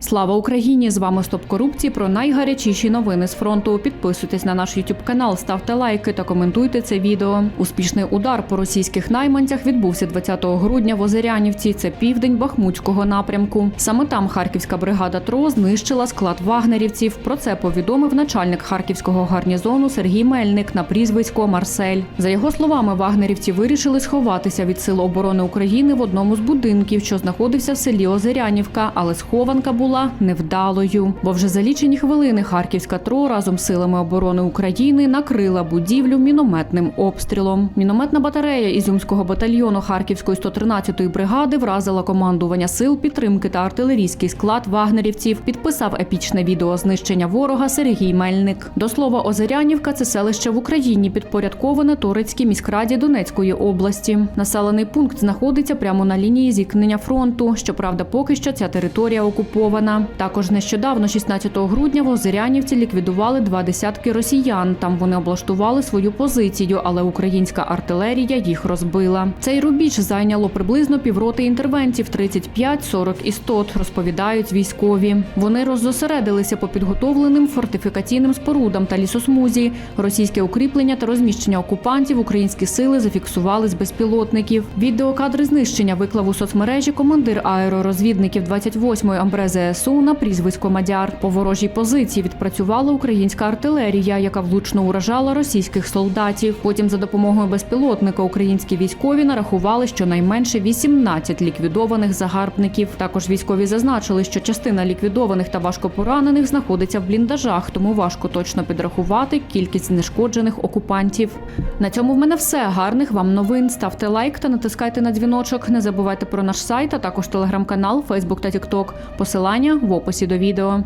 Слава Україні! З вами Стоп корупції про найгарячіші новини з фронту. Підписуйтесь на наш YouTube канал, ставте лайки та коментуйте це відео. Успішний удар по російських найманцях відбувся 20 грудня в Озерянівці. Це південь Бахмутського напрямку. Саме там харківська бригада ТРО знищила склад вагнерівців. Про це повідомив начальник харківського гарнізону Сергій Мельник на прізвисько Марсель. За його словами, вагнерівці вирішили сховатися від сил оборони України в одному з будинків, що знаходився в селі Озерянівка, але схованка була невдалою. Бо вже за лічені хвилини харківська ТРО разом з силами оборони України накрила будівлю мінометним обстрілом. Мінометна батарея Ізюмського батальйону Харківської 113-ї бригади вразила командування сил підтримки та артилерійський склад вагнерівців. Підписав епічне відео знищення ворога Сергій Мельник. До слова, Озерянівка це селище в Україні, підпорядковане Торецькій міськраді Донецької області. Населений пункт знаходиться прямо на лінії зіткнення фронту. Щоправда, поки що ця територія окупована. Також нещодавно, 16 грудня, в Озерянівці ліквідували два десятки росіян. Там вони облаштували свою позицію, але українська артилерія їх розбила. Цей рубіж зайняло приблизно півроти інтервентів 35, 40 істот, розповідають військові. Вони роззосередилися по підготовленим фортифікаційним спорудам та лісосмузі. Російське укріплення та розміщення окупантів українські сили зафіксували з безпілотників. Відеокадри знищення виклав у соцмережі командир аеророзвідників 28-ї АМБР ЗСУ на прізвисько Мадяр. По ворожій позиції відпрацювала українська артилерія, яка влучно уражала російських солдатів. Потім за допомогою безпілотника українські військові нарахували щонайменше 18 ліквідованих загарбників. Також військові зазначили, що частина ліквідованих та важкопоранених знаходиться в бліндажах, тому важко точно підрахувати кількість знешкоджених окупантів. На цьому в мене все. Гарних вам новин. Ставте лайк та натискайте на дзвіночок. Не забувайте про наш сайт, а також телеграм-канал, Фейсбук та Тікток. Посилання в описі до відео.